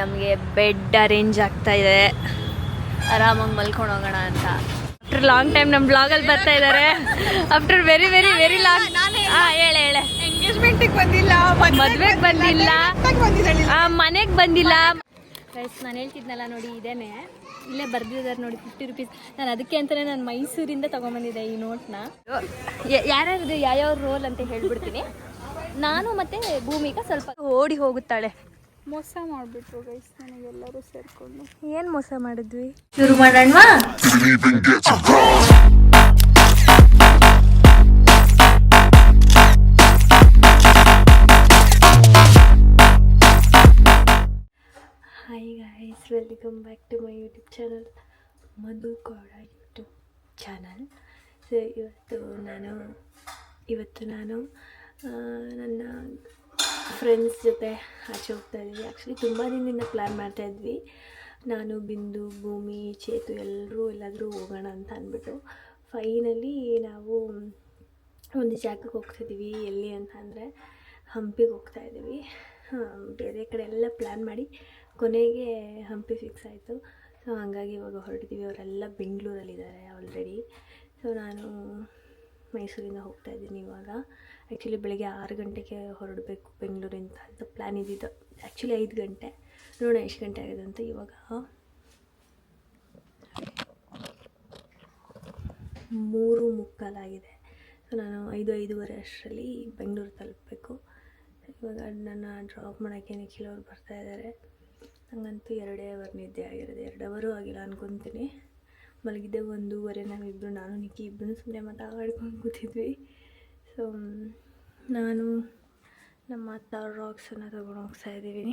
ನಮಗೆ bed arrange ಆಗ್ತಾ ಇದೆ. ಆರಾಮಾಗಿ ಮಲ್ಕೊಂಡು ಹೋಗೋಣ ಅಂತ. ಆಫ್ಟರ್ ಲಾಂಗ್ ಟೈಮ್ ನಮ್ಮ ಬ್ಲಾಗಲ್ಲಿ ಬರ್ತಾ ಇದ್ದಾರೆ after very very very long ಹಾಂ ಹೇಳೆ ಹೇಳೆ. ಎಂಗೇಜ್ಮೆಂಟಿಗೆ ಬಂದಿಲ್ಲ ಮದ್ವೆಗೆ ಬಂದಿಲ್ಲ. ಮನೆಗೆ ಬಂದಿಲ್ಲ. ಪ್ರೈಸ್ ನಾನು ಹೇಳ್ತಿದ್ನಲ್ಲ ನೋಡಿ ಇದೇನೆ. ಇಲ್ಲೇ ಬರ್ದಿದ್ದಾರೆ ನೋಡಿ ಫಿಫ್ಟಿ ರುಪೀಸ್ ನಾನು ಅದಕ್ಕೆ ಅಂತಲೇ ನಾನು ಮೈಸೂರಿಂದ ತೊಗೊಂಬಂದಿದ್ದೆ ಈ ನೋಟ್ನ ಯಾರ್ಯಾರು ಯಾವ್ಯಾವ ರೋಲ್ ಅಂತ ಹೇಳ್ಬಿಡ್ತೀನಿ. ನಾನು ಮತ್ತೆ ಭೂಮಿಗೆ ಸ್ವಲ್ಪ ಓಡಿ ಹೋಗುತ್ತಾಳೆ. ಮೋಸ ಮಾಡ್ಬಿಟ್ರು ಗೈಸ್ ನನಗೆಲ್ಲರೂ ಸೇರ್ಕೊಂಡು. ಏನು ಮೋಸ ಮಾಡಿದ್ವಿ? ಶುರು ಮಾಡೋಣವಾ? Hi guys welcome back to my YouTube channel Madhu Gowda YouTube channel so ಇವತ್ತು ನಾನು ಇವತ್ತು ನಾನು ನನ್ನ ಫ್ರೆಂಡ್ಸ್ ಜೊತೆ ಆಚೆ ಹೋಗ್ತಾ ಇದ್ವಿ. ಆ್ಯಕ್ಚುಲಿ ತುಂಬ ದಿನದಿಂದ ಪ್ಲ್ಯಾನ್ ಮಾಡ್ತಾ ಇದ್ವಿ. ನಾನು, ಬಿಂದು, ಭೂಮಿ, ಚೇತು ಎಲ್ಲರೂ ಎಲ್ಲಾದರೂ ಹೋಗೋಣ ಅಂತ ಅಂದ್ಬಿಟ್ಟು. ಫೈನಲಿ ನಾವು ಒಂದು ಜಾಗಕ್ಕೆ ಹೋಗ್ತಿದ್ದೀವಿ ಎಲ್ಲಿ ಅಂತ ಅಂದರೆ ಹಂಪಿಗೆ ಹೋಗ್ತಾ ಇದ್ದೀವಿ ಬೇರೆ ಕಡೆ ಎಲ್ಲ ಪ್ಲ್ಯಾನ್ ಮಾಡಿ ಕೊನೆಗೆ ಹಂಪಿ ಫಿಕ್ಸ್ ಆಯಿತು. ಸೊ ಹಾಗಾಗಿ ಇವಾಗ ಹೊರಟಿದ್ದೀವಿ ಅವರೆಲ್ಲ ಬೆಂಗಳೂರಲ್ಲಿದ್ದಾರೆ ಆಲ್ರೆಡಿ ಸೊ ನಾನು ಮೈಸೂರಿಂದ ಹೋಗ್ತಾ ಇದ್ದೀನಿ ಇವಾಗ. ಆ್ಯಕ್ಚುಲಿ ಬೆಳಗ್ಗೆ ಆರು ಗಂಟೆಗೆ ಹೊರಡಬೇಕು ಬೆಂಗಳೂರಿಂದ ಅಂತ ಪ್ಲ್ಯಾನ್ ಇದ್ದಿದ್ದು. ಆ್ಯಕ್ಚುಲಿ ಐದು ಗಂಟೆ. ನೋಡೋಣ ಎಷ್ಟು ಗಂಟೆ ಆಗಿದೆ ಅಂತ ಇವಾಗ. ಮೂರು ಮುಕ್ಕಾಲಾಗಿದೆ ಸೊ ನಾನು ಐದು, ಐದೂವರೆ ಅಷ್ಟರಲ್ಲಿ ಬೆಂಗಳೂರು ತಲುಪಬೇಕು. ಇವಾಗ ನನ್ನ ಡ್ರಾಪ್ ಮಾಡೋಕ್ಕೆ ನಿಖಿಲ್ ಅವ್ರು ಬರ್ತಾ ಇದ್ದಾರೆ ನನಗಂತೂ ಎರಡೇ ಅವರ್ ನಿದ್ದೆ ಆಗಿರೋದು. ಎರಡು ಅವರು ಆಗಿಲ್ಲ ಅನ್ಕೊತೀನಿ. ಮಲಗಿದ್ದೆ ಒಂದೂವರೆ ನಾವಿಬ್ಬರು ನಾನು, ನಿಕ್ಕಿ ಇಬ್ಬರು ಸುಮ್ಮನೆ ಮಾತಾಡ್ಕೊಂಡು ಕೂತಿದ್ವಿ. ಸೊ ನಾನು ನಮ್ಮ ಅತ್ತ ರಾಕ್ಸನ್ನು ತೊಗೊಂಡು ಹೋಗ್ತಾ ಇದ್ದೀವಿ.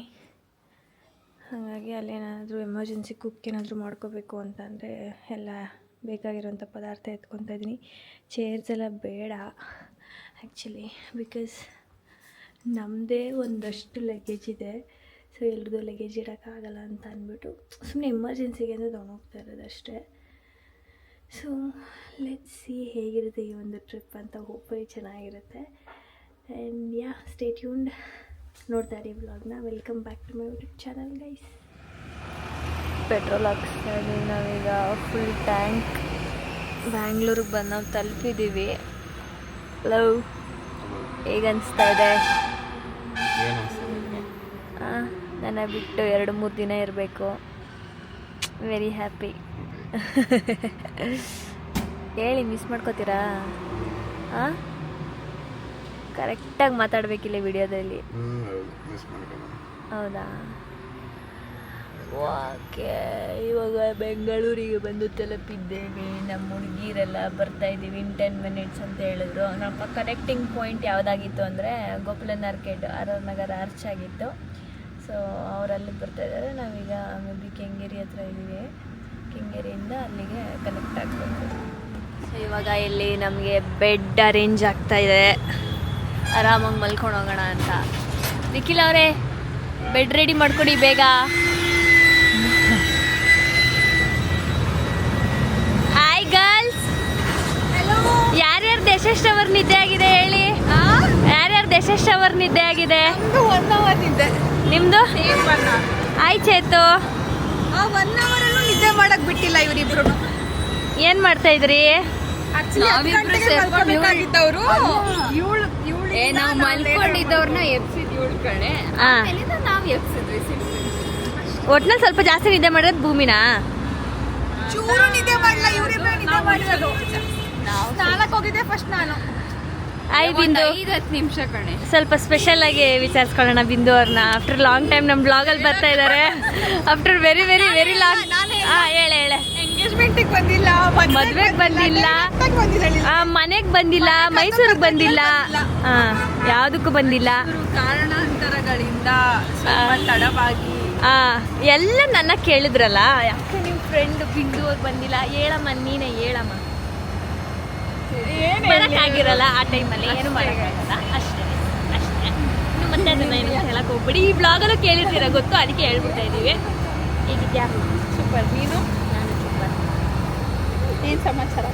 ಹಾಗಾಗಿ ಅಲ್ಲೇನಾದರೂ ಎಮರ್ಜೆನ್ಸಿ ಕುಕ್ ಏನಾದರೂ ಮಾಡ್ಕೋಬೇಕು ಅಂತಂದರೆ ಎಲ್ಲ ಬೇಕಾಗಿರೋಂಥ ಪದಾರ್ಥ ಎತ್ಕೊತಾ ಇದ್ದೀನಿ. ಚೇರ್ಸ್ ಎಲ್ಲ ಬೇಡ ಆ್ಯಕ್ಚುಲಿ ಬಿಕಾಸ್ ನಮ್ಮದೇ ಒಂದಷ್ಟು ಲಗೇಜ್ ಇದೆ. ಸೊ ಎಲ್ರದ್ದು ಲಗೇಜ್ ಇಡೋಕ್ಕಾಗಲ್ಲ ಅಂತ ಅಂದ್ಬಿಟ್ಟು ಸುಮ್ಮನೆ ಎಮರ್ಜೆನ್ಸಿಗೆ ಅಂದರೆ ತೊಗೊಂಡೋಗ್ತಾ ಇರೋದು ಅಷ್ಟೇ. ಸೊ ಲೆಟ್ ಸಿ ಹೇಗಿರುತ್ತೆ ಈ ಒಂದು ಟ್ರಿಪ್ ಅಂತ ಹೋಪ್ಫುಲಿ ಚೆನ್ನಾಗಿರುತ್ತೆ. ಆ್ಯಂಡ್ ಯಾ ಸ್ಟೇ ಟ್ಯೂನ್ಡ್ ನೋಡ್ತಾ ಇರಿ ವ್ಲಾಗ್ನ welcome back to my YouTube channel guys petrol ಹಾಕ್ಸ್ತಾ ಇದ್ದೀವಿ ನಾವೀಗ ಫುಲ್ ಟ್ಯಾಂಕ್ ಬ್ಯಾಂಗ್ಳೂರಿಗೆ ಬಂದು ನಾವು ತಲುಪಿದ್ದೀವಿ ಲವ್ ಹೇಗನ್ನಿಸ್ತಾ ಇದೆ? ಆ, ನನ್ನ ಬಿಟ್ಟು ಎರಡು ಮೂರು ದಿನ ಇರಬೇಕು. ವೆರಿ ಹ್ಯಾಪಿ ಹೇಳಿ ಮಿಸ್ ಮಾಡ್ಕೋತೀರಾ? ಹಾಂ ಕರೆಕ್ಟಾಗಿ ಮಾತಾಡಬೇಕಿಲ್ಲ ವಿಡಿಯೋದಲ್ಲಿ. ಹೌದಾ ಓಕೆ ಇವಾಗ ಬೆಂಗಳೂರಿಗೆ ಬಂದು ತಲುಪಿದ್ದೇವೆ. ನಮ್ಮ ಹುಡುಗಿರೆಲ್ಲ ಬರ್ತಾ ಇದ್ದೀವಿ ಇನ್ ಟೆನ್ ಮಿನಿಟ್ಸ್ ಅಂತ ಹೇಳಿದ್ರು. ನಮ್ಮ ಕನೆಕ್ಟಿಂಗ್ ಪಾಯಿಂಟ್ ಯಾವುದಾಗಿತ್ತು ಅಂದರೆ Gopalan arcade R R Nagar arch ಆಗಿತ್ತು. ಸೊ ಅವರಲ್ಲಿ ಬರ್ತಾ ಇದ್ದಾರೆ. ನಾವೀಗ ಮೇ ಬಿ ಕೆಂಗೇರಿ ಹತ್ರ ಇದ್ದೀವಿ. ಕೆಂಗೇರಿಯಿಂದ ಅಲ್ಲಿಗೆ ಕನೆಕ್ಟ್ ಆಗಬೇಕು. ಸೊ ಇವಾಗ ಇಲ್ಲಿ ನಮಗೆ ಬೆಡ್ ಅರೇಂಜ್ ಆಗ್ತಾ ಇದೆ. ಆರಾಮಾಗಿ ಮಲ್ಕೊಂಡು ಹೋಗೋಣ ಅಂತ. ನಿಖಿಲ್ ಅವರೇ ಬೆಡ್ ರೆಡಿ ಮಾಡ್ಕೊಡಿ ಬೇಗ. ಹಾಯ್ ಗರ್ಲ್ಸ್ ಯಾರ್ಯಾರು ಎಷ್ಟೆಷ್ಟು ಅವರ್ ನಿದ್ದೆ ಆಗಿದೆ ಹೇಳಿ? ಯಾರ್ಯಾರು ಎಷ್ಟೆಷ್ಟು ಅವರ್ ನಿದ್ದೆ ಆಗಿದೆ? ನಿಮ್ದು ಆಯ್ ಚೇತು. ಮಾಡಕ್ ಬಿಟ್ಟಿಲ್ಲ ಇವರಿಬ್ರು. ಏನ್ ಮಾಡ್ತಾ ಇದ್ರಿ? ನಾವು ಮಲ್ಕೊಂಡಿದ್ದವ್ರನ್ನ ಇವಳು ಒಟ್ನಲ್ಲಿ ಸ್ವಲ್ಪ ಜಾಸ್ತಿ ನಿದ್ದೆ ಮಾಡೋದು ಭೂಮಿನಾ? ಚೂರು ನಿದ್ದೆ ಮಾಡಲ್ಲ ಇವರಿಬ್ರು ನಿದ್ದೆ ಮಾಡಿರೋದು. ಸ್ನಾನಕ್ಕೆ ಹೋಗಿದ್ದೆ ಫಸ್ಟ್ ನಾನು. ಆಯ್ ಬಿಂದು. ನಿಮಿಷ ಕಣೆ. ಸ್ವಲ್ಪ ಸ್ಪೆಷಲ್ ಆಗಿ ವಿಚಾರಿಸ್ಕೊಳ್ಳೋಣ ಬಿಂದು ಅವ್ರನ್ನ. ಆಫ್ಟರ್ ಲಾಂಗ್ ಟೈಮ್ ನಮ್ಮ ಬ್ಲಾಗಲ್ಲಿ ಬರ್ತಾ ಇದ್ದಾರೆ after very very very long ಹೇಳೆ ಹೇಳ. ಎಂಗೇಜ್ಮೆಂಟಿಗೆ ಬಂದಿಲ್ಲ ಮದ್ವೆಗ್ ಬಂದಿಲ್ಲ. ಮನೆಗೆ ಬಂದಿಲ್ಲ ಮೈಸೂರಿಗೆ ಬಂದಿಲ್ಲ. ಯಾವುದಕ್ಕೂ ಬಂದಿಲ್ಲ. ಕಾರಣಾಂತರಗಳಿಂದ ತಡವಾಗಿ ಆ, ಎಲ್ಲ ನನ್ನ ಕೇಳಿದ್ರಲ್ಲ. ಯಾಕೆ ನಿಮ್ಮ ಫ್ರೆಂಡ್ ಬಿಂದು ಅವ್ರು ಬಂದಿಲ್ಲ? ಹೇಳಮ್ಮ ನೀನೇ ಹೇಳಮ್ಮ. ಬರೋಕ್ಕಾಗಿರಲ್ಲ ಆ ಟೈಮಲ್ಲಿ ಏನು ಮಾಡೋಕ್ಕಾಗಲ್ಲ ಅಷ್ಟೇ ಅಷ್ಟೇ. ಮತ್ತೆ ಅದನ್ನ ಏನು ಹೇಳಕ್ ಹೋಗ್ಬಿಡಿ ಈ ಬ್ಲಾಗಲ್ಲೂ ಕೇಳಿರ್ತೀರ ಗೊತ್ತು? ಅದಕ್ಕೆ ಹೇಳ್ಬಿಡ್ತಾ ಇದ್ದೀವಿ ಹೇಗಿದ್ಯಾ ಸೂಪರ್ ನೀನು ನಾನು ಸೂಪರ್ ಏನು ಸಮಾಚಾರ?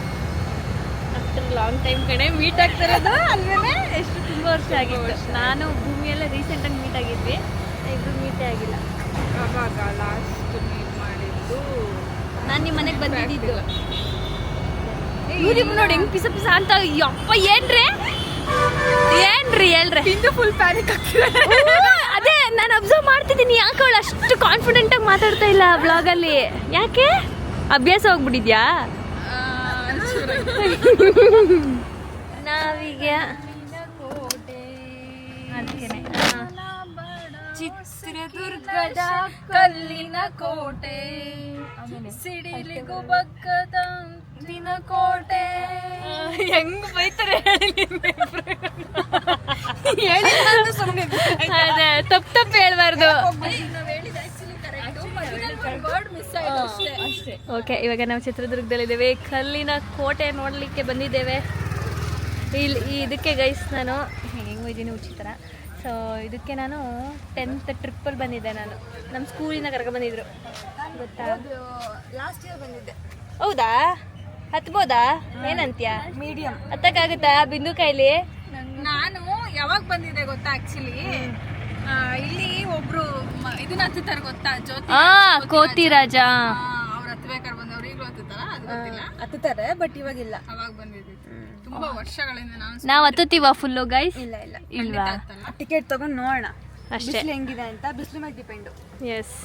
ಆಫ್ಟರ್ ಲಾಂಗ್ ಟೈಮ್ ಕಡೆ ಮೀಟ್ ಆಗ್ತಿರೋದು? ಅಲ್ವೇ ಎಷ್ಟು ತುಂಬ ವರ್ಷ ಆಗಿತ್ತು. ನಾನು ಭೂಮಿಯೆಲ್ಲ ರೀಸೆಂಟಾಗಿ ಮೀಟ್ ಆಗಿದ್ವಿ. ಇಬ್ಬರು ಮೀಟೇ ಆಗಿಲ್ಲ. ಅವಾಗ ಲಾಸ್ಟ್ ಮೀಟ್ ಮಾಡಿದ್ದು ನಾನು ನಿಮ್ಮ ಮನೆಗೆ ಬಂದಿದ್ದು. ಇವ್ರಿಬ್ರು ನೋಡಿ ಹೆಂಗ್ ಪಿಸ ಪಿಸ ಅಂತ ಯಪ್ಪ ಏನ್ರಿ? ಏನ್ರಿ ಹೇಳ್ರಿ? ಇಂದು ಫುಲ್ ಪ್ಯಾನಿಕ್ ಆಗ್ತಿದೆ. ಅದೇ ನಾನು ಅಬ್ಸರ್ವ್ ಮಾಡ್ತಿದ್ದೀನಿ. ಯಾಕೆ ಅವಳು ಅಷ್ಟು ಕಾನ್ಫಿಡೆಂಟ್ ಆಗಿ ಮಾತಾಡ್ತಾ ಇಲ್ಲ ಬ್ಲಾಗಲ್ಲಿ ಯಾಕೆ? ಅಭ್ಯಾಸ ಹೋಗ್ಬಿಟ್ಟಿದ್ಯಾ? ನಾವೀಗ ಚಿತ್ರದುರ್ಗದ ಕಲ್ಲಿನ ಕೋಟೆ ಸಿಡಿಲಿಗೂ ಬಕ್ಕದ ದಿನ ಕೋಟೆ. ಹೆಂಗ್ ಬೈತಾರೆ ಅದೇ ತಪ್ಪು ತಪ್ಪು ಹೇಳ್ಬಾರ್ದು. ಓಕೆ ಇವಾಗ ನಾವು ಚಿತ್ರದುರ್ಗದಲ್ಲಿದ್ದೇವೆ. ಕಲ್ಲಿನ ಕೋಟೆ ನೋಡಲಿಕ್ಕೆ ಬಂದಿದ್ದೇವೆ. ಇಲ್ಲಿ ಈ ಇದಕ್ಕೆ ಗೈಸ್ ನಾನು ಹೆಂಗೆ ಇದ್ದೀನಿ ಉಚಿತರ. ಸೊ ಇದಕ್ಕೆ ನಾನು ಟೆಂತ್ ಟ್ರಿಪ್ಪಲ್ಲಿ ಬಂದಿದ್ದೆ ನಾನು. ನಮ್ಮ ಸ್ಕೂಲಿಂದ ಕರ್ಕೊಂಡ್ಬಂದಿದ್ರು ಗೊತ್ತಾ? ಲಾಸ್ಟ್ ಇಯರ್ ಬಂದಿದ್ದೆ. ಹೌದಾ? ಹತ್ಬೋದಾ? ಏನಂತೀಯ? ಮೀಡಿಯಂ ಹತ್ತಕ್ಕಾಗುತ್ತಾ ಬಿಂದು ಕೈಲಿ ಯಾವಾಗ ಬಂದಿದೆ ಗೊತ್ತಾ ಆಕ್ಚುಲಿ ಇಲ್ಲಿ ಒಬ್ರು ಇದನ್ನ ಹತ್ತುತ್ತಾರೆ ಗೊತ್ತಾ? ಜ್ಯೋತಿ ಆ ಕೋತಿ ರಾಜ. ಅವ್ರ ಹತ್ಬೇಕಾದ್ರೆ ಬಂದವ್ರು ಈಗಲೂ ಹತ್ತುತ್ತಾರ? ಅದು ಗೊತ್ತಿಲ್ಲ. ಹತ್ತುತ್ತಾರೆ ಬಟ್ ಇವಾಗಿಲ್ಲ ಅವಾಗ ಬಂದಿದ್ದೆ. ತುಂಬಾ ವರ್ಷಗಳಿಂದ ನಾನು ನಾವು ಹತ್ತುತ್ತೀವ ಫುಲ್ಲು ಗೈಸ್ ಇಲ್ಲ ಇಲ್ಲ. ಇಲ್ವಾ? ಟಿಕೆಟ್ ತಗೊಂಡ್ ನೋಡೋಣ. ಅಷ್ಟೇ. ಹೆಂಗಿದೆ ಅಂತ ಬಿಸಿಲು ಮೇಲೆ ಡಿಪೆಂಡು ಎಸ್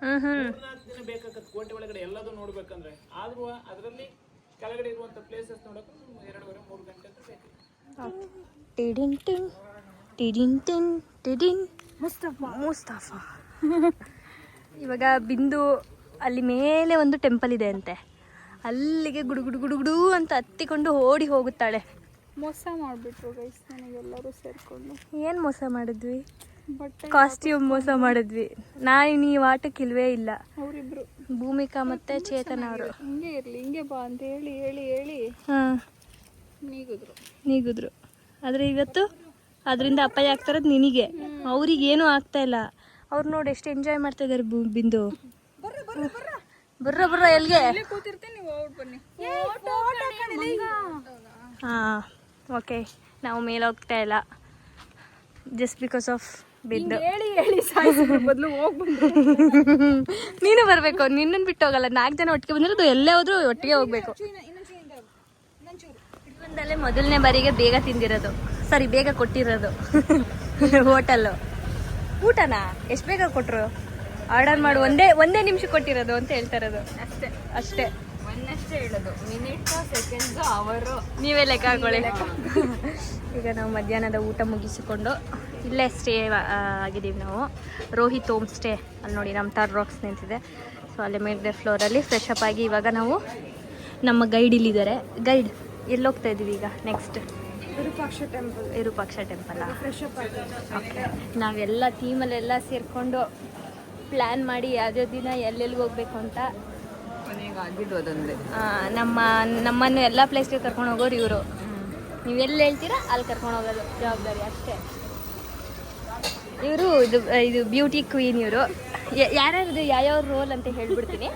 ಹ್ಮ್ ಹ್ಮ್. ದಿನ ಬೇಕಾಗತ್ತೆ ಕೋಟೆ ಒಳಗಡೆ ಎಲ್ಲದೂ ನೋಡ್ಬೇಕಂದ್ರೆ. ಆದ್ರೂ ಅದರಲ್ಲಿ ಕೆಳಗಡೆ ಇರುವಂತ ಪ್ಲೇಸಸ್ ನೋಡಕ್ಕೆ ಎರಡೂವರೆ ಮೂರು ಗಂಟೆ ಅಂತ ಬೇಕು ಟಿಡಿನ್ ಟಿನ್ ಟಿಡಿನ್ ಟಿನ್ ಟಿಡಿನ್ ಮುಸ್ತಫಾ ಮುಸ್ತಫಾ ಇವಾಗ ಬಿಂದು ಅಲ್ಲಿ ಮೇಲೆ ಒಂದು ಟೆಂಪಲ್ ಇದೆ ಅಂತೆ. ಅಲ್ಲಿಗೆ ಗುಡುಗುಡು ಗುಡು ಗುಡು ಗುಡು ಅಂತ ಹತ್ತಿಕೊಂಡು ಓಡಿ ಹೋಗುತ್ತಾಳೆ. ಮೋಸ ಮಾಡಿಬಿಟ್ರು ಗೈಸ್ ನನಗೆಲ್ಲರೂ ಸೇರಿಕೊಂಡು. ಏನು ಮೋಸ ಮಾಡಿದ್ವಿ? ಕಾಸ್ಟ್ಯೂಮ್ ಮೋಸ ಮಾಡಿದ್ವಿ. ನಾನು ನೀವು ಆಟಕ್ಕಿಲ್ವೇ ಇಲ್ಲ. ಅವರಿಬ್ರು. ಭೂಮಿಕಾ ಮತ್ತೆ ಚೇತನ ಅವರು. ಹಿಂಗೆ ಇರ್ಲಿ ಹಿಂಗೆ ಬಾ ಅಂತ ಹೇಳಿ ಹೇಳಿ ಹೇಳಿ. ಹಾಂ. ನೀಗಿದ್ರು. ನೀಗಿದ್ರು. ಆದರೆ ಇವತ್ತು ಅದರಿಂದ ಅಪಾಯ ಆಗ್ತಾ ಇರೋದು ನಿನಗೆ. ಅವ್ರಿಗೆ ಏನೂ ಆಗ್ತಾ ಇಲ್ಲ. ಅವ್ರು ನೋಡಿ ಎಷ್ಟು ಎಂಜಾಯ್ ಮಾಡ್ತಾ ಇದ್ದಾರೆ ಬಿಂದು. ಬರ್ರ ಬರ್ರ ಎಲ್ಲಿಗೆ ಕೂತಿರ್ತೀನಿ ನೀವು ಔಟ್ ಬನ್ನಿ. ಹಾಂ ಓಕೆ ನಾವು ಮೇಲೆ ಹೋಗ್ತಾ ಇಲ್ಲ. ಜಸ್ಟ್ ಬಿಕಾಸ್ ಆಫ್ ಹೇಳಿ ಹೇಳಿ ಸಾಯಿಸಿದ್ರು ಬದಲು ಹೋಗ್ಬಂದು ನೀನು ಬರಬೇಕು ನಿನ್ನನ್ನು ಬಿಟ್ಟು ಹೋಗಲ್ಲ. ನಾಲ್ಕು ಜನ ಒಟ್ಟಿಗೆ ಬಂದಿರೋದು ಎಲ್ಲೇ ಹೋದ್ರು ಒಟ್ಟಿಗೆ ಹೋಗ್ಬೇಕು. ಜೀವನದಲ್ಲೇ ಮೊದಲನೇ ಬಾರಿಗೆ ಬೇಗ ತಿಂದಿರೋದು. ಸಾರಿ ಬೇಗ ಕೊಟ್ಟಿರೋದು. ಹೋಟೆಲ್ಲು. ಊಟನಾ? ಎಷ್ಟು ಬೇಗ ಕೊಟ್ಟರು ಆರ್ಡರ್ ಮಾಡಿ ಒಂದೇ ಒಂದೇ ನಿಮಿಷ ಕೊಟ್ಟಿರೋದು ಅಂತ ಹೇಳ್ತಾ ಇರೋದು. ಅಷ್ಟೇ. ಅಷ್ಟೇ. ಮೊನ್ನಷ್ಟೇ ಹೇಳೋದು ಮಿನಿಟ್ ಸೆಕೆಂಡ್ಸ್ ಅವರು. ನೀವೇ ಲೆಕ್ಕ ಹಾಕೊಳ್ಳಿ. ಈಗ ನಾವು ಮಧ್ಯಾಹ್ನದ ಊಟ ಮುಗಿಸಿಕೊಂಡು ಇಲ್ಲೇ ಸ್ಟೇ ಆಗಿದ್ದೀವಿ ನಾವು. ರೋಹಿತ್ ಹೋಮ್ ಸ್ಟೇ ಅಲ್ಲಿ ನೋಡಿ ನಮ್ಮ ತಾರ್ ರಾಕ್ಸ್ ನಿಂತಿದೆ. ಸೊ ಮೇಡ್ ಮೇಲ್ಗಡೆ ಫ್ಲೋರಲ್ಲಿ ಫ್ರೆಶ್ ಅಪ್ ಆಗಿ ಇವಾಗ ನಾವು ನಮ್ಮ ಗೈಡ್ ಇಲ್ಲಿದ್ದಾರೆ. ಗೈಡ್ ಎಲ್ಲಿ ಹೋಗ್ತಾ ಇದ್ದೀವಿ ಈಗ next Virupaksha temple Virupaksha temple okay ನಾವೆಲ್ಲ ಥೀಮಲ್ಲೆಲ್ಲ ಸೇರಿಕೊಂಡು ಪ್ಲ್ಯಾನ್ ಮಾಡಿ ಯಾವುದೇ ದಿನ ಎಲ್ಲೆಲ್ಲಿ ಹೋಗ್ಬೇಕು ಅಂತ ಕೊನೆಗೆ ಆಗಿದ್ದು ಅದೊಂದೇ ಆ, ನಮ್ಮ ನಮ್ಮನ್ನು ಎಲ್ಲ ಪ್ಲೇಸ್ಗೆ ಕರ್ಕೊಂಡು ಹೋಗೋರು ಇವರು. ನೀವು ಎಲ್ಲಿ ಹೇಳ್ತೀರಾ ಅಲ್ಲಿ ಕರ್ಕೊಂಡು ಹೋಗೋದು ಜವಾಬ್ದಾರಿ ಅಷ್ಟೇ. ಇವರು ಇದು ಇದು ಬ್ಯೂಟಿ ಕ್ವೀನ್ ಇವರು. ಯಾರ್ಯಾರ್ದು ಯಾವ್ಯಾವ ರೋಲ್ ಅಂತ ಹೇಳ್ಬಿಡ್ತೀನಿ.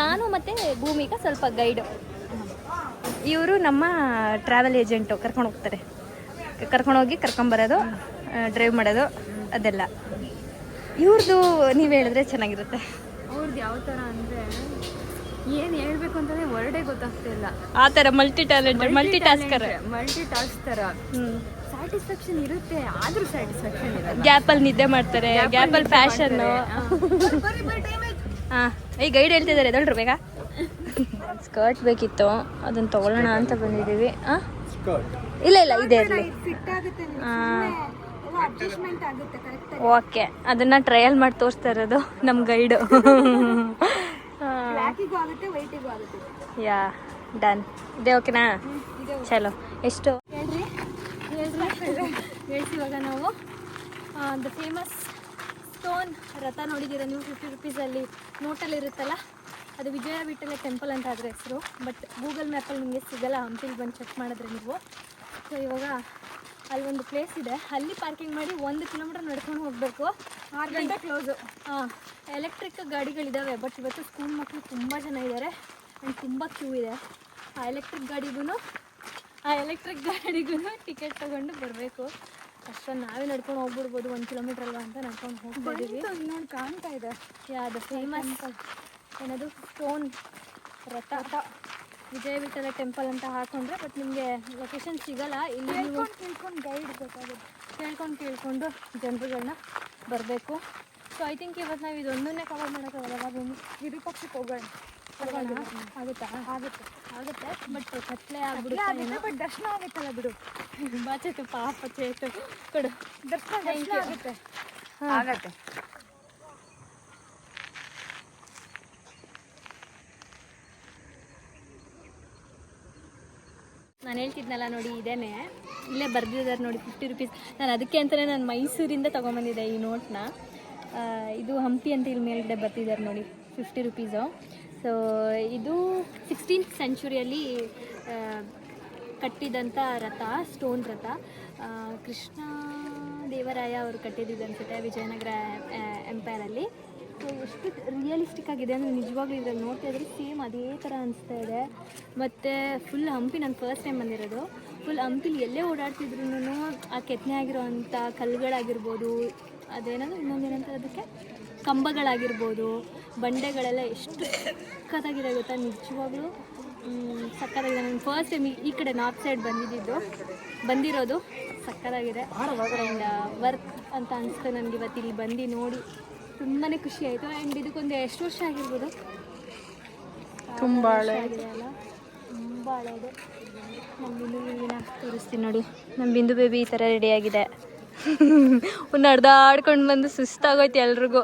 ನಾನು ಮತ್ತು ಭೂಮಿಕಾ ಸ್ವಲ್ಪ ಗೈಡು ಇವರು ನಮ್ಮ ಟ್ರಾವೆಲ್ ಏಜೆಂಟು ಕರ್ಕೊಂಡು ಹೋಗ್ತಾರೆ. ಕರ್ಕೊಂಡೋಗಿ ಕರ್ಕೊಂಬರೋದು ಡ್ರೈವ್ ಮಾಡೋದು ಅದೆಲ್ಲ. ಇವ್ರದ್ದು ನೀವು ಹೇಳಿದ್ರೆ ಚೆನ್ನಾಗಿರುತ್ತೆ. ಅವ್ರದ್ದು ಯಾವ ಥರ ಅಂದರೆ ಏನು ಹೇಳ್ಬೇಕು ಅಂತಾನೆ ವರ್ಡೇ ಗೊತ್ತಾಗ್ತಿಲ್ಲ. ಆ ಥರ multi talented multi tasker multi tasker ಥರ. ಹ್ಞೂ ಸ್ಯಾಟಿಸ್ಫ್ಯಾಕ್ಷನ್ ಇರುತ್ತೆ ಆದ್ರೂ ಸ್ಯಾಟಿಸ್ಫ್ಯಾಕ್ಷನ್ ಇರಲ್ಲ. ಗ್ಯಾಪಲ್ಲಿ ನಿದ್ದೆ ಮಾಡ್ತಾರೆ ಗ್ಯಾಪಲ್ಲಿ ಫ್ಯಾಷನ್ ಹಾಂ. ಈ ಗೈಡ್ ಹೇಳ್ತಿದ್ದಾರೆ ಎದಳ್ರು ಬೇಗ. ಸ್ಕರ್ಟ್ ಬೇಕಿತ್ತು ಅದನ್ನ ತಗೊಳ್ಳೋಣ ಅಂತ ಬಂದಿದ್ದೀವಿ. ಹಾಂ ಇಲ್ಲ ಇಲ್ಲ ಇದೆ ಇರಲಿ ಫಿಟ್ ಆಗುತ್ತೆ ಅಡ್ಜಸ್ಟ್ಮೆಂಟ್ ಆಗುತ್ತೆ ಕರೆಕ್ಟ್ ಓಕೆ ಅದನ್ನ ಟ್ರಯಲ್ ಮಾಡಿ ತೋರಿಸ್ತಾ ಇರೋದು ನಮ್ಮ ಗೈಡು ಬ್ಲ್ಯಾಕಿಗೂ ಆಗುತ್ತೆ ವೈಟಿಗೂ ಆಗುತ್ತೆ. Yeah done. ಇದೆ ಓಕೆನಾ? ಚಲೋ. ಎಷ್ಟು? ಹೇಳ್ರಿ. ಇವಾಗ ನಾವು ದ ಫೇಮಸ್ ಸ್ಟೋನ್ ರಥ ನೋಡಿದ್ದೀರ ನೀವು? ಫಿಫ್ಟಿ ರುಪೀಸಲ್ಲಿ ನೋಟಲ್ಲಿ ಇರುತ್ತಲ್ಲ? ಅದು ವಿಜಯ ವಿಠಲ ಟೆಂಪಲ್ ಅಂತ ಅದ್ರ ಹೆಸರು ಬಟ್ ಗೂಗಲ್ ಮ್ಯಾಪಲ್ಲಿ ನಿಮಗೆ ಸಿಗಲ್ಲ ಹಂಪಿಲಿ ಬಂದು ಚೆಕ್ ಮಾಡಿದ್ರೆ ನೀವು. ಸೊ ಇವಾಗ ಅಲ್ಲಿ ಒಂದು ಪ್ಲೇಸ್ ಇದೆ. ಅಲ್ಲಿ ಪಾರ್ಕಿಂಗ್ ಮಾಡಿ ಒಂದು ಕಿಲೋಮೀಟರ್ ನಡ್ಕೊಂಡು ಹೋಗಬೇಕು. ಆರು ಗಂಟೆ ಕ್ಲೋಸು ಹಾಂ ಎಲೆಕ್ಟ್ರಿಕ್ ಗಾಡಿಗಳಿದ್ದಾವೆ ಬಟ್ ಇವತ್ತು ಸ್ಕೂಲ್ ಮಕ್ಕಳು ತುಂಬ ಜನ ಇದ್ದಾರೆ ಆ್ಯಂಡ್ ತುಂಬ ಕ್ಯೂ ಇದೆ. ಆ ಎಲೆಕ್ಟ್ರಿಕ್ ಗಾಡಿಗೂ ಆ ಎಲೆಕ್ಟ್ರಿಕ್ ಗಾಡಿಗೂ ಟಿಕೆಟ್ ತಗೊಂಡು ಬರಬೇಕು. ಅಷ್ಟೊಂದು ನಾವೇ ನಡ್ಕೊಂಡು ಹೋಗ್ಬಿಡ್ಬೋದು ಒಂದು ಕಿಲೋಮೀಟರ್ ಅಲ್ವಾ ಅಂತ ನಡ್ಕೊಂಡು ಹೋಗ್ತಾ ಇನ್ನೊಂದು ನೋಡಿ ಕಾಣ್ತಾ ಇದೆ. ಯಾವುದು ಫೇಮಸ್ ಏನದು? ಸ್ಟೋನ್ ರಥ. ವಿಜಯ ವಿಠಲ ಟೆಂಪಲ್ ಅಂತ ಹಾಕೊಂಡ್ರೆ ಬಟ್ ನಿಮಗೆ ಲೊಕೇಶನ್ ಸಿಗಲ್ಲ. ಇಲ್ಲಿ ನೀವು ತಿಳ್ಕೊಂಡು ಗೈಡ್ ಬೇಕಾಗುತ್ತೆ. ಕೇಳ್ಕೊಂಡು ಕೇಳ್ಕೊಂಡು ಜನರುಗಳನ್ನ ಬರಬೇಕು. ಸೊ ಐ ಥಿಂಕ್ ಇವತ್ತು ನಾವು ಇದೊಂದನ್ನೇ ಕವರ್ ಮಾಡೋಕ್ಕಾಗಲ್ಲ ಭೂಮಿ ವಿರೂಪಕ್ಷಕ್ಕೆ ಹೋಗೋಣ. ಆಗುತ್ತೆ. ಆಗುತ್ತಾ? ಆಗುತ್ತೆ. ಆಗುತ್ತೆ ಬಟ್ ಕತ್ಲೆ ಆಗುತ್ತೆ ಆಗ್ಬಿಡುತ್ತೆ ಬಟ್ ದರ್ಶನ ಆಗುತ್ತಲ್ಲ ಬಿಡು. ಬಾಚೇತು ಪಾಪ ಚೇತು ಕೊಡು. ದರ್ಶನ. ಆಗುತ್ತೆ. ಆಗತ್ತೆ. ನಾನು ಹೇಳ್ತಿದ್ನಲ್ಲ ನೋಡಿ, ಇದೇನೆ. ಇಲ್ಲೇ ಬರ್ದಿದ್ದಾರೆ ನೋಡಿ ಫಿಫ್ಟಿ ರುಪೀಸ್ ನಾನು ಅದಕ್ಕೆ ಅಂತಲೇ ನಾನು ಮೈಸೂರಿಂದ ತೊಗೊಂಬಂದಿದ್ದೆ ಈ ನೋಟ್ನ ಇದು ಹಂಪಿ ಅಂತ ಇಲ್ಲಿ ಮೇಲ್ಗಡೆ ಬರ್ತಿದ್ದಾರೆ ನೋಡಿ ಫಿಫ್ಟಿ ರುಪೀಸು ಸೊ ಇದು ಸಿಕ್ಸ್ಟೀನ್ತ್ ಸೆಂಚುರಿಯಲ್ಲಿ ಕಟ್ಟಿದಂಥ ರಥ ಸ್ಟೋನ್ ರಥ. ಕೃಷ್ಣ ದೇವರಾಯ ಅವರು ಕಟ್ಟಿದ್ದು ಅನ್ಸುತ್ತೆ, ವಿಜಯನಗರ ಎಂಪೈರಲ್ಲಿ ಸೊ ಎಷ್ಟು ರಿಯಲಿಸ್ಟಿಕ್ ಆಗಿದೆ ಅಂದರೆ ನಿಜವಾಗ್ಲೂ ಇದ್ರಲ್ಲಿ ನೋಡ್ತಾ ಇದ್ರೆ ಸೇಮ್ ಅದೇ ಥರ ಅನಿಸ್ತಾ ಇದೆ. ಮತ್ತು ಫುಲ್ ಹಂಪಿ ನಾನು ಫಸ್ಟ್ ಟೈಮ್ ಬಂದಿರೋದು. ಫುಲ್ ಹಂಪಿಲಿ ಎಲ್ಲೇ ಓಡಾಡ್ತಿದ್ರು ಆ ಕೆತ್ತನೆ ಆಗಿರೋವಂಥ ಕಲ್ಲುಗಳಾಗಿರ್ಬೋದು ಅದೇನಂದ್ರೆ ಇನ್ನೊಂದೇನಂತಾರೆ ಅದಕ್ಕೆ ಕಂಬಗಳಾಗಿರ್ಬೋದು ಬಂಡೆಗಳೆಲ್ಲ ಎಷ್ಟು ಸಕ್ಕತ್ತಾಗಿದೆ ಗೊತ್ತಾ? ನಿಜವಾಗ್ಲೂ ಸಕ್ಕತ್ತಾಗಿದೆ ನಾನು ಫಸ್ಟ್ ಟೈಮ್ ಈ ಕಡೆ ನಾರ್ತ್ ಸೈಡ್ ಬಂದಿದ್ದು. ಬಂದಿರೋದು ಸಕ್ಕತ್ತಾಗಿದೆ ಆ್ಯಂಡ್ ವರ್ಕ್ ಅಂತ ಅನಿಸ್ತು ನನಗೆ ಇವತ್ತು ಇಲ್ಲಿ ಬಂದು ನೋಡಿ. ತುಂಬಾ ಖುಷಿ ಆಯಿತು. ಆ್ಯಂಡ್ ಇದಕ್ಕೊಂದು ಎಷ್ಟು ವರ್ಷ ಆಗಿರ್ಬೋದು? ತುಂಬ ಅಲ್ಲ? ನಮ್ಮ ಬಿಂದು ಬೇಬಿನ ತೋರಿಸ್ತೀನಿ ನೋಡಿ. ನಮ್ಮ ಬಿಂದು ಬೇಬಿ ಈ ಥರ ರೆಡಿಯಾಗಿದೆ ಒಂದು ನಡ್ದಾಡ್ಕೊಂಡು ಬಂದು ಸುಸ್ತಾಗೋಯ್ತು ಎಲ್ರಿಗೂ.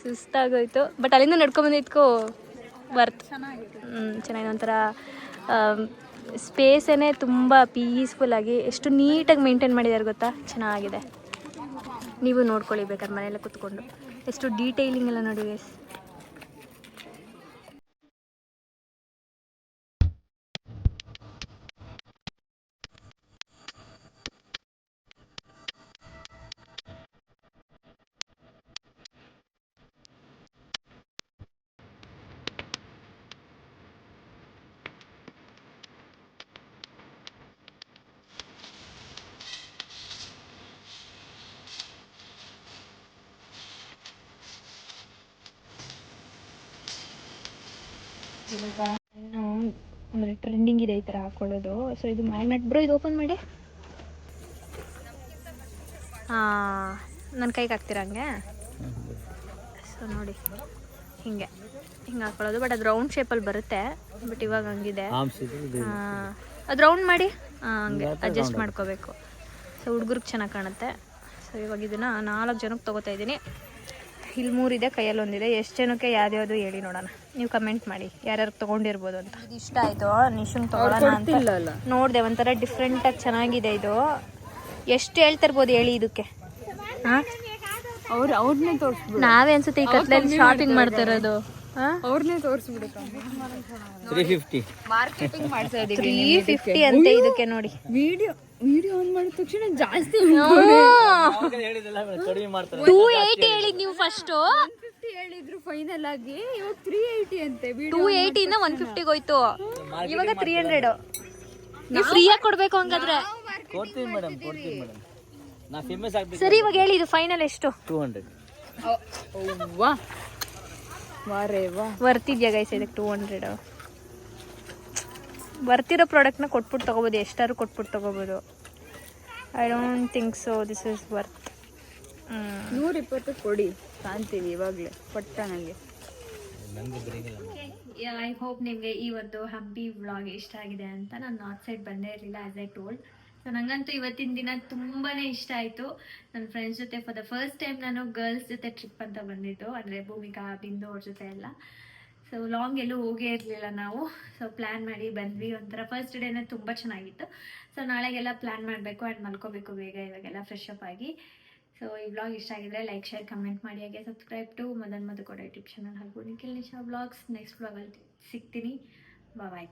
ಸುಸ್ತಾಗೋಯ್ತು. ಬಟ್ ಅಲ್ಲಿಂದ ನಡ್ಕೊಂಬಂದಿದ್ಕೋ ವರ್ತ್ ಹ್ಞೂ ಚೆನ್ನಾಗಿದೆ. ಒಂಥರ ಸ್ಪೇಸೇ ತುಂಬ ಪೀಸ್ಫುಲ್ಲಾಗಿ ಎಷ್ಟು ನೀಟಾಗಿ ಮೇಂಟೈನ್ ಮಾಡಿದ್ದಾರೆ ಗೊತ್ತಾ? ಚೆನ್ನಾಗಿದೆ. ನೀವು ನೋಡ್ಕೊಳ್ಳಿ ಬೇಕಾದ್ರೆ ಮನೆಯಲ್ಲೇ ಕುತ್ಕೊಂಡು. ಎಷ್ಟು ಡೀಟೇಲಿಂಗ್ ಎಲ್ಲ ನೋಡಿ guys. ಏನು ಅಂದರೆ ಟ್ರೆಂಡಿಂಗ್ ಇದೆ ಈ ಥರ ಹಾಕೊಳ್ಳೋದು. ಸೊ ಇದು ಮ್ಯಾಗ್ನೆಟ್ ಬ್ರೋ ಇದು ಓಪನ್ ಮಾಡಿ. ಹಾಂ ನನ್ನ ಕೈಗೆ ಹಾಕ್ತೀರಾ ಹಂಗೆ? ಸೊ ನೋಡಿ. ಹಿಂಗೆ. ಹಿಂಗೆ ಹಾಕೊಳ್ಳೋದು. ಬಟ್ ಅದು ರೌಂಡ್ ಶೇಪಲ್ಲಿ ಬರುತ್ತೆ. ಬಟ್ ಇವಾಗ ಹಂಗಿದೆ. ಹಾಂ ಅದು ರೌಂಡ್ ಮಾಡಿ. ಹಾಂ ಹಂಗೆ. ಅಡ್ಜಸ್ಟ್ ಮಾಡ್ಕೋಬೇಕು. ಸೊ ಹುಡುಗರಿಗೆ ಚೆನ್ನಾಗಿ ಕಾಣುತ್ತೆ. ಸೊ ಇವಾಗ ಇದನ್ನು ನಾಲ್ಕು ಜನಕ್ಕೆ ತೊಗೋತಾ ಇದ್ದೀನಿ. ಇಲ್ಲಿ ಮೂರಿದೆ ಕೈಯಲ್ಲಿ ಒಂದಿದೆ ಎಷ್ಟು ಜನಕ್ಕೆ ಯಾವ್ದು ಹೇಳಿ ನೋಡೋಣ. ನೀವು ಕಮೆಂಟ್ ಮಾಡಿ. ಯಾರ್ಯಾರು ತಗೊಂಡಿರ್ಬೋದು ಅಂತ. ಇದು ಇಷ್ಟ ಆಯಿತು. ನಿಶುಂಗ್ ತೊಗೊಳ್ಳೋಣ ಅಂತ. ನೋಡಿದೆ ಒಂಥರ ಡಿಫ್ರೆಂಟಾಗಿ ಚೆನ್ನಾಗಿದೆ ಇದು. ಎಷ್ಟು ಹೇಳ್ತಿರ್ಬೋದು ಹೇಳಿ ಇದಕ್ಕೆ? ಹಾಂ ಅವ್ರು ಅವ್ರನ್ನೇ ತೋರಿಸ್ಬಿಡು. ನಾವೇ ಅನ್ಸುತ್ತೆ ಈ ಕತ್ಲಲ್ಲಿ ಶಾಪಿಂಗ್ ಮಾಡ್ತಾ ಇರೋದು. ಅವ್ರನ್ನೇ ತೋರಿಸ್ಬಿಡು ತ್ರೀ ಫಿಫ್ಟಿ ಮಾರ್ಕೆಟಿಂಗ್ ಮಾಡ್ತಾ ಇದೀವಿ ತ್ರೀ ಫಿಫ್ಟಿ ಅಂತೆ ಇದಕ್ಕೆ ನೋಡಿ. ವಿಡಿಯೋ ವಿಡಿಯೋ ಆನ್ ಮಾಡಿದ ತಕ್ಷಣ ಜಾಸ್ತಿ ಹೇಳಿದಲ್ಲ ಕಡಿಮೆ ಮಾಡ್ತಾರೆ. ಟೂ ಏಯ್ಟಿ ಹೇಳಿದ್ ನೀವು ಫಸ್ಟು ಹೇಳಿದ್ರು ಫೈನಲ್ ಆಗಿ ಇವಾಗ ತ್ರೀ ಏಯ್ಟಿ ಅಂತೆ ಟೂ ಏಯ್ಟಿಯಿಂದ ಒನ್ ಫಿಫ್ಟಿಗೆ ಹೋಯ್ತು. ಇವಾಗ ತ್ರೀ ಹಂಡ್ರೆಡ್ ನೀವು ಫ್ರೀಯಾಗಿ ಕೊಡ್ಬೇಕು ಹಂಗಾದ್ರೆ. ಕೊಡ್ತೀನಿ ಮೇಡಮ್ ಕೊಡ್ತೀನಿ ಮೇಡಮ್ ನಾ ಫೇಮಸ್ ಆಗ್ಬೇಕು ಸರಿ ಇವಾಗ ಹೇಳಿ ಇದು ಫೈನಲ್ ಎಷ್ಟು? ಟೂ ಹಂಡ್ರೆಡ್ ವಾ ವಾರೇ ವಾ ವರ್ತಿದ್ಯಾ ಗೈಸ್ ಇದಕ್ಕೆ ಟೂ ಹಂಡ್ರೆಡ್ ಬರ್ತಿರೋ ಪ್ರಾಡಕ್ಟ್ನ ಕೊಟ್ಬಿಟ್ಟು ತೊಗೋಬೋದು ಎಷ್ಟಾದ್ರು ಕೊಟ್ಬಿಟ್ಟು ತೊಗೋಬೋದು. I don't think so this is worth ನೂರ ಇಪ್ಪತ್ತು ಕೊಡಿ. ಕಾಣ್ತೀವಿ ಇವಾಗಲೇ, ಪಟ್ಟ ನನಗೆ ಐ ಹೋಪ್ ನಿಮಗೆ ಈ ಒಂದು ಹಂಪಿ ವ್ಲಾಗ್ ಇಷ್ಟ ಆಗಿದೆ ಅಂತ. ನಾನು ನಾರ್ತ್ ಸೈಡ್ ಬಂದೇ ಇರಲಿಲ್ಲ ಆಸ್ ಐ ಟೋಲ್ಡ್ ಸೊ ನಂಗಂತೂ ಇವತ್ತಿನ ದಿನ ತುಂಬಾ ಇಷ್ಟ ಆಯಿತು. ನನ್ನ ಫ್ರೆಂಡ್ಸ್ ಜೊತೆ ಫಾರ್ ದ ಫಸ್ಟ್ ಟೈಮ್ ನಾನು ಗರ್ಲ್ಸ್ ಜೊತೆ ಟ್ರಿಪ್ ಅಂತ ಬಂದಿದ್ದು. ಅಂದರೆ ಭೂಮಿಕಾ, ಬಿಂದು ಅವ್ರ ಜೊತೆ ಎಲ್ಲ. ಸೊ ಲಾಂಗ್ ಎಲ್ಲೂ ಹೋಗೇ ಇರಲಿಲ್ಲ ನಾವು. ಸೊ ಪ್ಲ್ಯಾನ್ ಮಾಡಿ ಬಂದ್ವಿ ಒಂಥರ. ಫಸ್ಟ್ ಡೇನೇ ತುಂಬ ಚೆನ್ನಾಗಿತ್ತು. ಸೊ ನಾಳೆಗೆಲ್ಲ ಪ್ಲ್ಯಾನ್ ಮಾಡಬೇಕು ಆ್ಯಂಡ್ ಮಲ್ಕೋಬೇಕು ಬೇಗ ಇವಾಗೆಲ್ಲ ಫ್ರೆಶ್ ಅಪ್ ಆಗಿ. ಸೊ ಈ ವ್ಲಾಗ್ ಇಷ್ಟ ಆಗಿದ್ರೆ ಲೈಕ್ ಶೇರ್ ಕಮೆಂಟ್ ಮಾಡಿ. ಹಾಗೆ ಸಬ್ಸ್ಕ್ರೈಬ್ ಟು ಮದನ್ ಮಧುಕೋಡ ಯೂಟ್ಯೂಬ್ ಚಾನಲ್ ಹಾಗೂ ನಿಖಿಲ್ ನಿಶಾ ವ್ಲಾಗ್ಸ್ ನೆಕ್ಸ್ಟ್ ವ್ಲಾಗಲ್ಲಿ ಸಿಗ್ತೀನಿ. ಬಾಯ್